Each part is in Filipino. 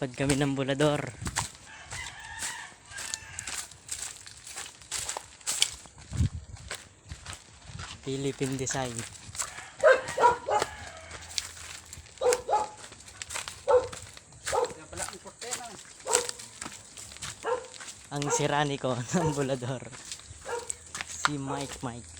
Lapad kami ng bulador. Philippine design. Ang sirani ko ng bulador. Si Mike Mike.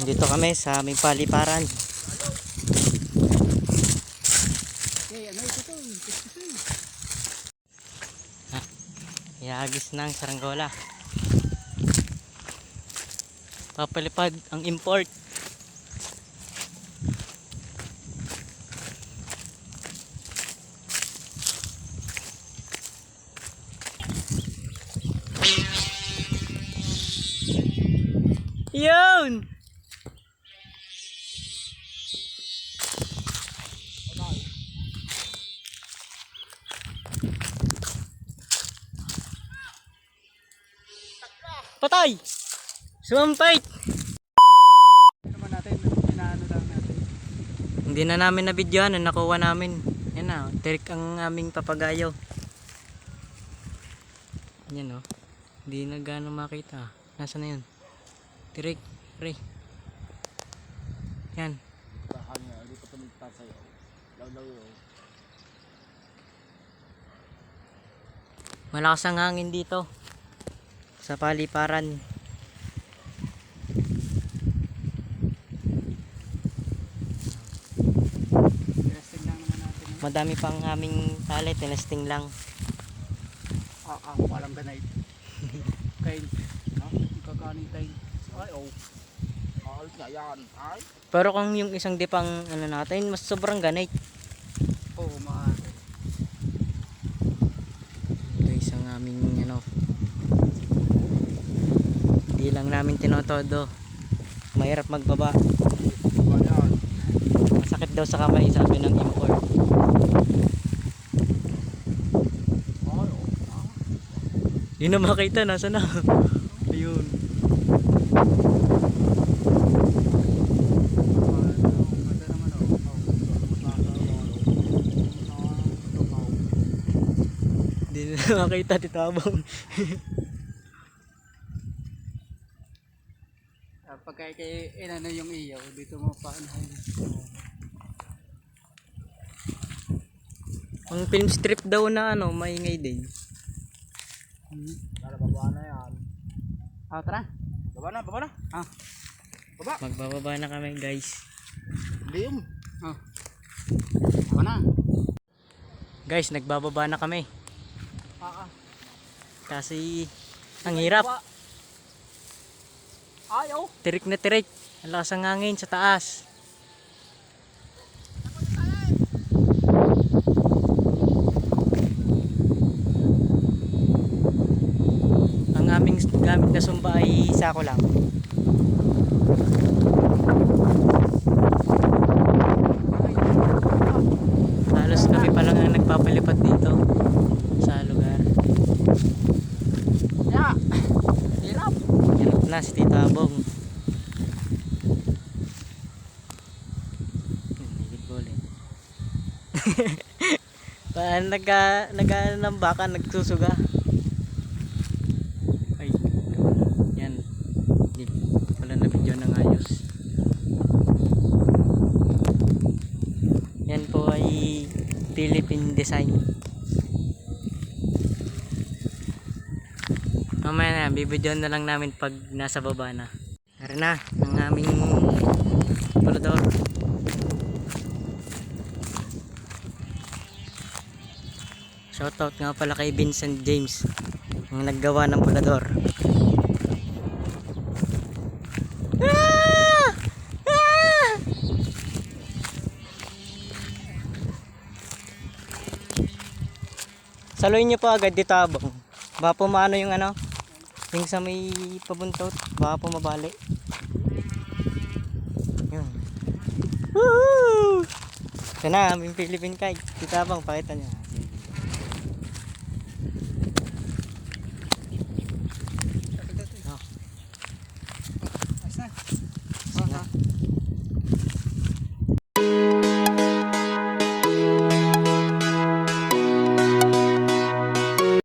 Dito kami sa aming paliparan. Ha, Iagis ang saranggola. Papalipad ang import. Yun! Patay! Sumampait! naman natin, inaano lang natin. Hindi na namin na videoan, nakuha namin. Yan na, oh, tirik ang aming papagayo. Yan o. Hindi na gano'ng makita. Nasaan na yun? Tirik, re. Yan. Baka nga, hindi ko tumigtas sa'yo. Law-law yun. Malakas ang hangin dito. Sa paliparan. Madami pang aming tali, tinesting lang. Ah, ah, walang ganay. Kain. Ikakanin tayo. Ay, oh. Na yan. Ay. Pero kung yung isang dipang ano natin, mas sobrang ganit. Oo, maaari. Ito isang aming ano. Lang namin tinotodo. Mahirap magbaba. Masakit daw sa kamay, sabi ng import. Yun na makita, nasa na. Ayun. Hindi na makita, titabong. Ah, Pagka kay inano yung iyo, dito mo paanahin. Ang film strip daw na ano, maingay din. Hmm. Baba na yan. Ah, tara. Baba na, baba na. Ah. Baba. Magbababa na kami guys. Hindi yun. Ah. Baba na. Guys, nagbababa na kami. Ah, ah. Kasi ang hirap. Baba. Ay, oh. Tirik na tirik. Ang lakas ang hangin sa taas. Ang aming gamit na sumba ay sako lang. Halos kami pa lang ang nagpapalipad dito sa lugar. Ya. Hirap. Hirap na si Tita Abong. Higit ko ulit. Paano nagka, nagka ng baka nagsusuga? Ay, yan. Wala na video ng ayos. Yan po ay Philippine design. Mamaya na, bibidyoan na lang namin pag nasa baba na. Tara na, ang aming palador. Shoutout nga pala kay Vincent James, ang naggawa ng palador. Ah! Ah! Saluhin niyo po agad dito abong. Baka pumano yung ano, yung sa may pabuntot, baka pumabali. Yun. Woohoo! Ito na, aming Philippine kite. Kitabang, pakita niya. Oh. Ah. Asa?